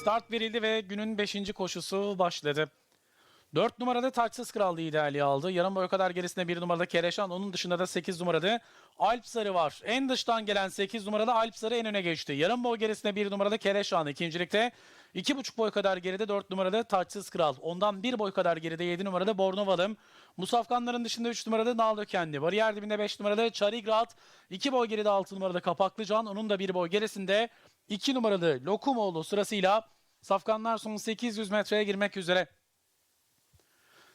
Start verildi ve günün 5. koşusu başladı. 4 numarada Taçsız Kral liderliği aldı. Yarım boy kadar gerisinde 1 numarada Kereşan. Onun dışında da 8 numarada Alp Sarı var. En dıştan gelen 8 numarada Alp Sarı en öne geçti. Yarım boy gerisinde 1 numarada Kereşan. ikincilikte 2,5 boy kadar geride 4 numarada Taçsız Kral. Ondan 1 boy kadar geride 7 numarada Bornovalım. Musafkanların dışında 3 numarada Naldo Kendi. Bariyer dibinde 5 numarada Çarigrad. 2 boy geride 6 numarada Kapaklıcan. Onun da 1 boy gerisinde 2 numaralı Lokumoğlu sırasıyla Safkanlar son 800 metreye girmek üzere.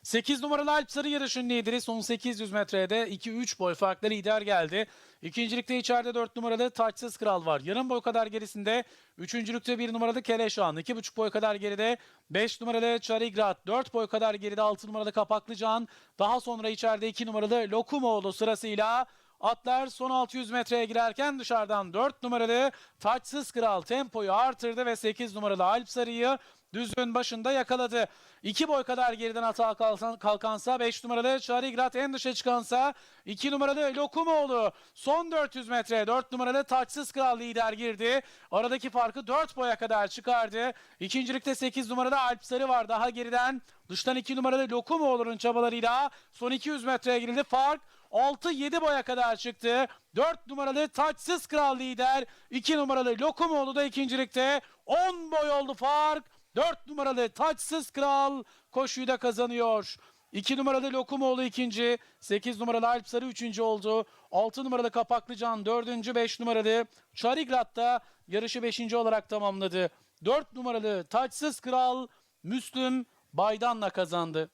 8 numaralı Alp Sarı yarışın lideri son 800 metrede 2-3 boy farklı lider geldi. İkincilikte içeride 4 numaralı Taçsız Kral var. Yarım boy kadar gerisinde üçüncülükte 1 numaralı Keleşan. 2,5 boy kadar geride 5 numaralı Çarigrad. 4 boy kadar geride 6 numaralı Kapaklıcan. Daha sonra içeride 2 numaralı Lokumoğlu sırasıyla Atlar son 600 metreye girerken dışarıdan 4 numaralı Taçsız Kral tempoyu artırdı ve 8 numaralı Alp Sarı'yı düzün başında yakaladı. 2 boy kadar geriden hata kalkan- kalkansa 5 numaralı Çarigrat en dışa çıkansa 2 numaralı Lokumoğlu son 400 metre 4 numaralı Taçsız Kral lider girdi. Aradaki farkı 4 boya kadar çıkardı. İkincilikte 8 numaralı Alp Sarı var daha geriden. Dıştan 2 numaralı Lokumoğlu'nun çabalarıyla son 200 metreye girildi. Fark 6-7 boya kadar çıktı. 4 numaralı Taçsız Kral lider. 2 numaralı Lokumoğlu da ikincilikte. 10 boy oldu fark. 4 numaralı Taçsız Kral koşuyu da kazanıyor. 2 numaralı Lokumoğlu ikinci, 8 numaralı Alp Sarı üçüncü oldu. 6 numaralı Kapaklıcan dördüncü, 5 numaralı Çarigrat da yarışı beşinci olarak tamamladı. 4 numaralı Taçsız Kral Müslüm Baydan'la kazandı.